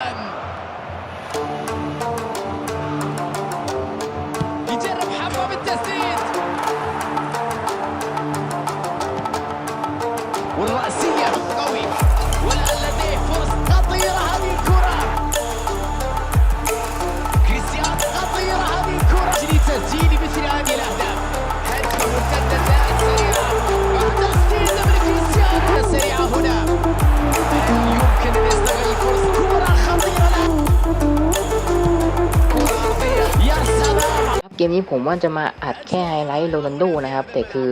And เกมนี้ผมว่าจะมาอัดแค่ไฮไลท์โรนันโดนะครับ แต่คือ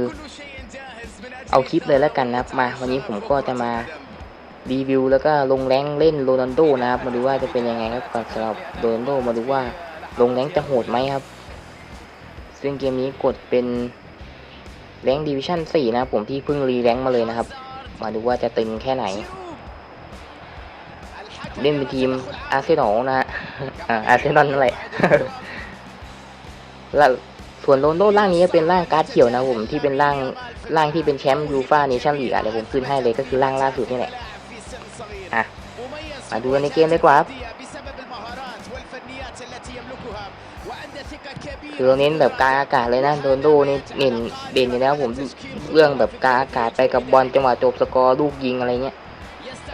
เอาคลิปเลยแล้วกันนะมาวันนี้ผมก็จะมารีวิวแล้วก็ลงแรงเล่นโรนันโดนะครับ มาดูว่าจะเป็นยังไงครับก่อนสำหรับโรนันโดมาดูว่าลงแรงจะโหดไหมครับ ซึ่งเกมนี้กดเป็นแรงดิวิชั่น4นะผมที่เพิ่งรีแรงมาเลยนะครับ มาดูว่าจะตึงแค่ไหน เล่นเป็นทีมอาร์เซนอลนะฮะอาร์เซนอลนั่นแหละ และส่วนโรนโดร่างนี้จะเป็นร่างการ์ดเขียวนะผมที่เป็นร่างร่างที่เป็นแชมป์ยูฟ่าเนชั่นลีกอะเดี๋ยวผมขึ้นให้เลยก็คือร่างล่าสุดนี่แหละอะมาดูกันในเกมดีกว่าครับคือเน้แบบการอากาศเลยนะโดนโดนี่เน้นเด่นอยู่แล้วผมเรื่องแบบการอากาศไปกับบอลจังหวะจบสกอร์ลูกยิงอะไรเงี้ย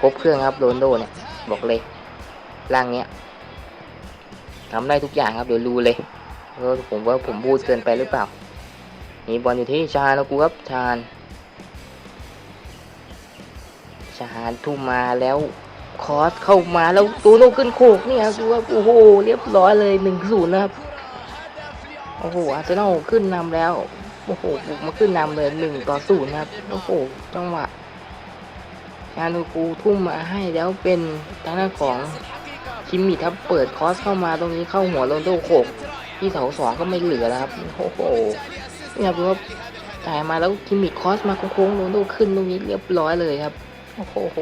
ครบเครื่องครับโดนโดเนี่ย บอกเลยร่างเนี้ยทำได้ทุกอย่างครับเดี๋ยวรู้เลย เออผมว่าผมพูดเกินไปหรือเปล่า นี่บอลอยู่ที่ชาญแล้วกูครับชาญชาญทุ่มมาแล้วคอสเข้ามาแล้วตูโนขึ้นโคกเนี่ยดูว่าโอ้โหเรียบร้อยเลยหนึ่งศูนย์นะครับโอ้โหอาร์เซนอลขึ้นนำแล้วโอ้โหบุกมาขึ้นนำเลยหนึ่งต่อศูนย์นะครับโอ้โหจังหวะชานูกูทุ่มมาให้แล้วเป็นทางด้านของคิมมิทับเปิดคอสเข้ามาตรงนี้เข้าหัวโรนโดโขก ที่เสาสอก็ไม่เหลือแล้วครับโอ้โหเนี่ยเราะว่าจ่ายมาแล้วคิมมิคคอสมาโค้งๆโรนโดขึ้นตรงนี้เรียบร้อยเลยครับโอ้โห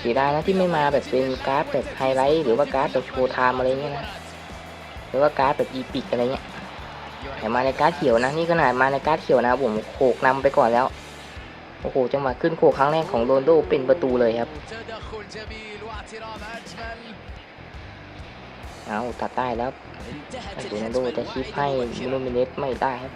เสียดายนะที่ไม่มาแบบเป็นการ์ดแบบไฮไลท์หรือว่าการ์ดแบบโชว์ไทม์อะไรเงี้ยนะหรือว่าการ์ดแบบอีพิกอะไรเงี้ยแต่มาในการ์ดเขียวนะนี่ขนาดมาในการ์ดเขียวนะผมโขกนำไปก่อนแล้วโอ้โหจังหวะขึ้นโขกครั้งแรกของโรนโดเป็นประตูเลยครับ เอาตัดได้แล้วโรนัลโดจะชิปให้มูโนมิเนสไม่ได้ครับ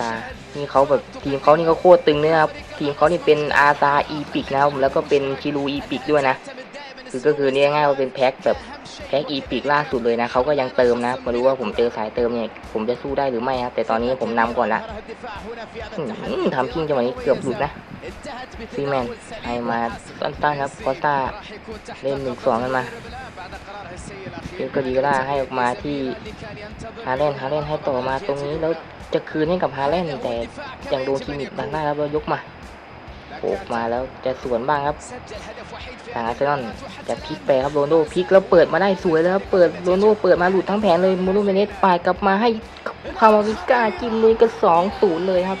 ตานี่เขาแบบทีมเขานี่เขาโคตรตึงเลยนะครับ ทีมเขานี่เป็นอาซาอีปิกนะครับแล้วก็เป็นคิรูอีปิกด้วยนะ คือก็คือนี่ง่ายว่าเป็นแพ็คแบบแพ็คอีพิกล่าสุดเลยนะเขาก็ยังเติมนะมารู้ว่าผมเจอสายเติมเนี่ยผมจะสู้ได้หรือไม่ครับแต่ตอนนี้ผมนำก่อนละทำพิงจังหวะนี้เกือบหลุดนะซีแมนไอมาต้นต้นครับคอสตาเล่นหนึ่งสองกันมาเกก็ดีก็ล่าให้ออกมาที่ฮาเลนฮาเลนให้ต่อมาตรงนี้แล้วจะคืนให้กับฮาเลนแต่ยังโดนคิมิดบังหน้าแล้วยกมา โขกมาแล้วจะสวนบ้างครับทางอาร์เซนอลจะพลิกไปครับโรนโดพลิกแล้วเปิดมาได้สวยแล้วเปิดโรนโดเปิดมาหลุดทั้งแผงเลยมูนูเมเนสปายกลับมาให้คามาวิก้าจิ้มเลยก็สองศูนย์เลยครับ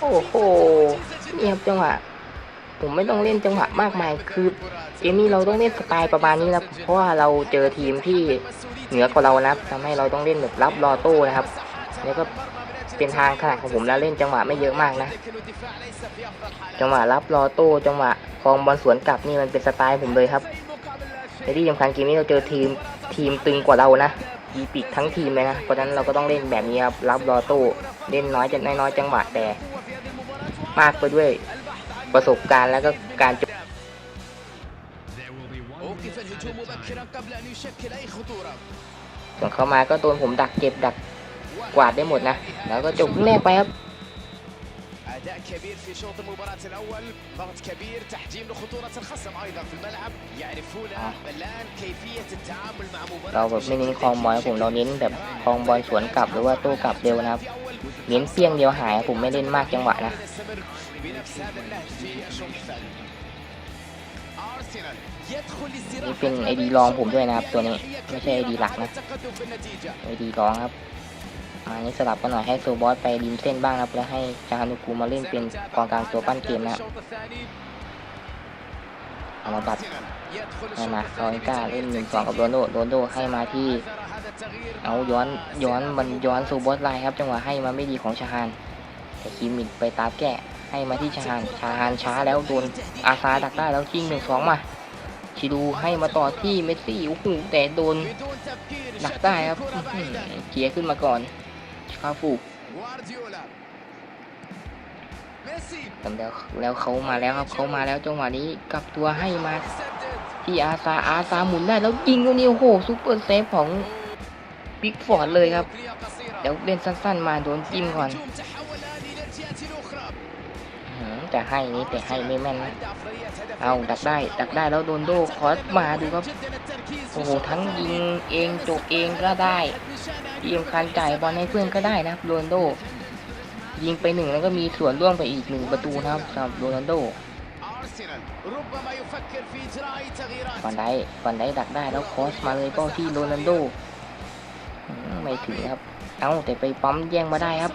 โอ้โหเนี่ยจังหวะผมไม่ต้องเล่นจังหวะมากมาย คือเกมนี้เราต้องเล่นสไตล์ประมาณนี้นะเพราะว่าเราเจอทีมที่เหนือกว่าเรานะทำให้เราต้องเล่นแบบรับรอโต้นะครับ แล้วก็ เป็นทางขนาดของผมแล้วเล่นจังหวะไม่เยอะมากนะ จังหวะรับรอตู้จังหวะคลองบอลสวนกลับนี่มันเป็นสไตล์ผมเลยครับในที่สำคัญเกมนี้เราเจอทีมทีมตึงกว่าเรานะอีปิกทั้งทีมเลยนะเพราะฉะนั้นเราก็ต้องเล่นแบบนี้ครับรับรอตู้เล่นน้อยจะน้อยจังหวะแต่ มากไปด้วยประสบการณ์แล้วก็การจส่วนเข้ามาก็ตัวผมดักเจ็บดัก กวาดได้หมดนะ แล้วก็จบครึ่งแรกไปครับ أداء كبير في شوط المباراة الأول ضغط كبير تحجيم لخطورة الخصم أيضا في الملعب يعرفون آه. الآن كيفية التعامل مع เรา مباراة แบบไม่เน้นคลองบอลผมเราเน้นแบบคลองบอลสวนกลับหรือว่าโต้กลับเร็วนะครับ เน้นเปี้ยงเดียวหายผมไม่เล่นมากจังหวะนะ نستمر بنفس هذا النهج في الشوط الثاني أرسنال يدخل นี่เป็นไอดีรองผมด้วยนะครับ ตัวนี้ไม่ใช่ไอดีหลักนะ التقدم في النتيجة ไอดีรองครับ อันนี้สลับกันหน่อยให้โซบอสไปริมเส้นบ้างครับ แล้วให้จาฮานุกูมาเล่นเป็นกองกลางตัวปั้นเกมนะเอามาบัดให้มาคอนก้าเล่นหนึ่งสองกับโรนโดโรนโดให้มาที่เอาย้อนย้อนมันย้อนโซบอสไลน์ครับ จังหวะให้มาไม่ดีของชาฮานแต่คิมิดไปตามแก้ให้มาที่ชาฮานชาฮานช้าแล้วโดนอาซาดักได้แล้วจิ้งหนึ่งสองมาชิดูให้มาต่อที่เมสซี่โอ้โหแต่โดนหนักได้ครับเกียร์ขึ้นมาก่อน คาฟูแล้วแล้วเขามาแล้วครับเขามาแล้วจังหวะนี้กลับตัวให้มาที่อาซาอาซาหมุนได้แล้วยิงตรงนี้โอ้โหซุปเปอร์เซฟของบิ๊กฟอร์ดเลยครับแล้วเล่นสั้นๆมาโดนจิ้มก่อนอื้อหือ จะให้นี้แต่ให้ไม่แม่นนะเอาดักได้ ดักได้แล้วโดนโดคอสมาดูครับ โอ้โหทั้งยิงเองจบเองก็ได้ที่สำคัญจ่ายบอลให้เพื่อนก็ได้นะครับโรนโด ยิงไปหนึ่งแล้วก็มีส่วนร่วมไปอีกหนึ่งประตูนะครับสำหรับโรนัลโดฟันได้ฟันได้ดักได้แล้วคอสมาเลยเป้าที่โรนัลโดไม่ถึงครับ เอาแต่ไปปั๊มแย่งมาได้ครับ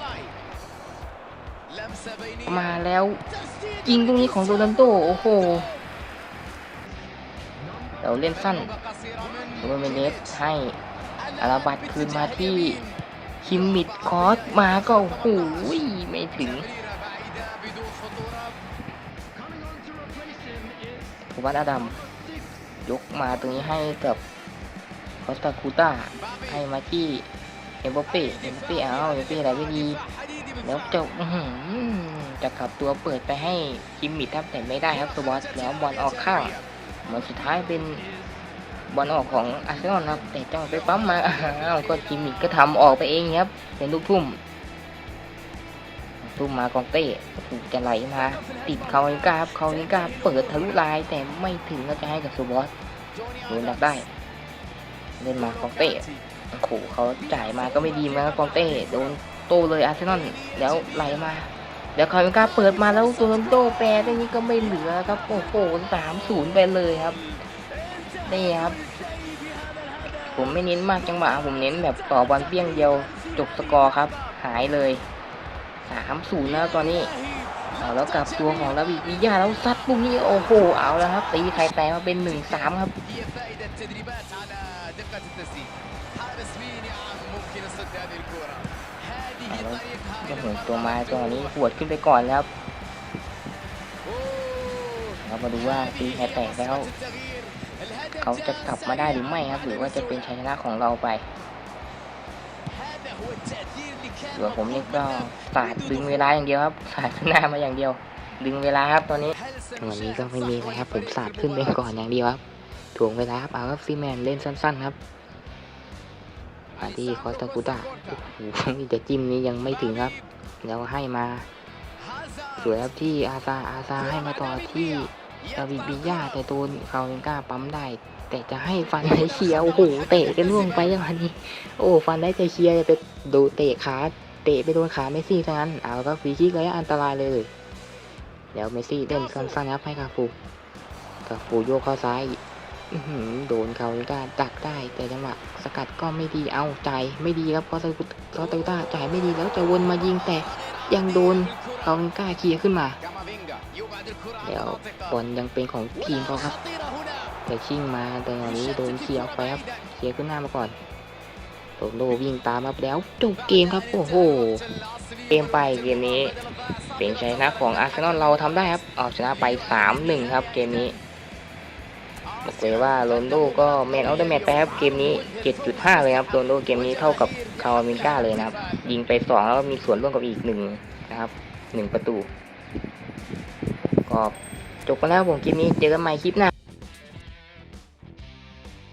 มาแล้วยิงตรงนี้ของโรนัลโดโอ้โหเราเล่นสั้นโรเมเนสให้อาราบัตคืนมาที่คิมมิดคอสมาก็โอ้โหไม่ถึงภูบัตอาดัมยกมาตรงนี้ให้กับคอสตาคูต้าให้มาที่เอ็มบัปเป้เอ็มบัปเป้เอาเอ็มบัปเป้อะไรไม่ดี แล้วจะจะกลับตัวเปิดไปให้คิมมิดครับแต่ไม่ได้ครับสวอตแล้วบอลออกข้างมือนสุดท้ายเป็นบอลออกของอาร์เซนอลครับ แต่จังไปปั๊มมาอ้าวก็คิมมิดก็ทำออกไปเองครับ เป็นลูกทุ่มทุ่มมากองเต้โอ้โหจะไหลมาติดเขาเองกาครับเขาเองกาเปิดทะลุลายแต่ไม่ถึงก็จะให้กับสวอตโดนดักได้เล่นมากองเต้โอ้โหเขาจ่ายมาก็ไม่ดีมือนกันกองเต้โดน โตเลยอาร์เซนอลแล้วไหลมาแล้วคาเมกาเปิดมาแล้วโรนัลโดแปรได้นี้ก็ไม่เหลือครับโอ้โหสามศูนย์ไปเลยครับนี่ครับ ผมไม่เน้นมากจังหวะผมเน้นแบบต่อบอลเปี้ยงเดียวจบสกอร์ครับ หายเลยสามศูนย์แล้วตอนนี้เอาแล้วกลับตัวของลาวิวิยาแล้วซัดลูกนี้โอ้โหเอาแล้วครับ ตีไข่แตกมาเป็นหนึ่งสามครับ ก็เหมือนตัวไม้ตัวนี้หวดขึ้นไปก่อนแล้วครับเรามาดูว่าตีแพ้แตกแล้ว เขาจะกลับมาได้หรือไม่ครับ หรือว่าจะเป็นชัยชนะของเราไปส่วนผมนี่ก็สาดดึงเวลาอย่างเดียวครับสาดหน้ามาอย่างเดียว ดึงเวลาครับตอนนี้วันนี้ก็ไม่มีอะครับผมสาดขึ้นไปก่อนอย่างเดียวครับถ่วงเวลาครับเอาครับซีแมนเล่นสั้น ๆ ครับ มาที่คอสตาคูต้าโอ้โหแต่จิ้มนี้ยังไม่ถึงครับ แล้วให้มา สวยครับที่อาซาอาซาให้มาต่อที่ดาวิดบิยาแต่โดนคาเวนก้าปั๊มได้ แต่จะให้ฟันได้เชียร์โอ้โหเตะกันล่วงไปอย่างนี้ โอ้ฟันได้จะเชียร์จะไปดูเตะขาเตะไปโดนขาเมสซี่ซะงั้นเอาก็ฟรีคิกระยะอันตรายเลยแล้วเมสซี่เล่นสั้นๆครับให้คาฟูคาฟูโยกเข้าซ้าย โดนคาเวนก้าดักได้แต่จังหวะสกัดก็ไม่ดีเอาใจไม่ดีครับเพราะซากุซาตต้าจ่ายไม่ดีแล้วจะวนมายิงแต่ยังโดนเวนก้าเคลียร์ขึ้นมาแล้วบอลยังเป็นของทีมเขาครับแต่ชิ่งมาแต่ตอนนี้โดนเคลียร์ออกไปครับเคลียร์ขึ้นหน้ามาก่อนโรนลโดวิ่งตามครับแล้วจบเกมครับโอ้โหเกมไปเกมนี้เป็นชัยชนะของอาร์เซนอลเราทำได้ครับเอาชนะไป 3-1 ครับเกมนี้ บอกเลยว่าโรนโดก็แมนเอาเด้แมตไปครับเกมนี้ 7.5 เลยครับโรนโดเกมนี้เท่ากับคาวามินก้าเลยนะครับ ยิงไป 2 แล้วมีส่วนร่วมกับอีก1นะครับ1ประตู ก็จบไปแล้วผมคลิปนี้เจอกันใหม่คลิปหน้า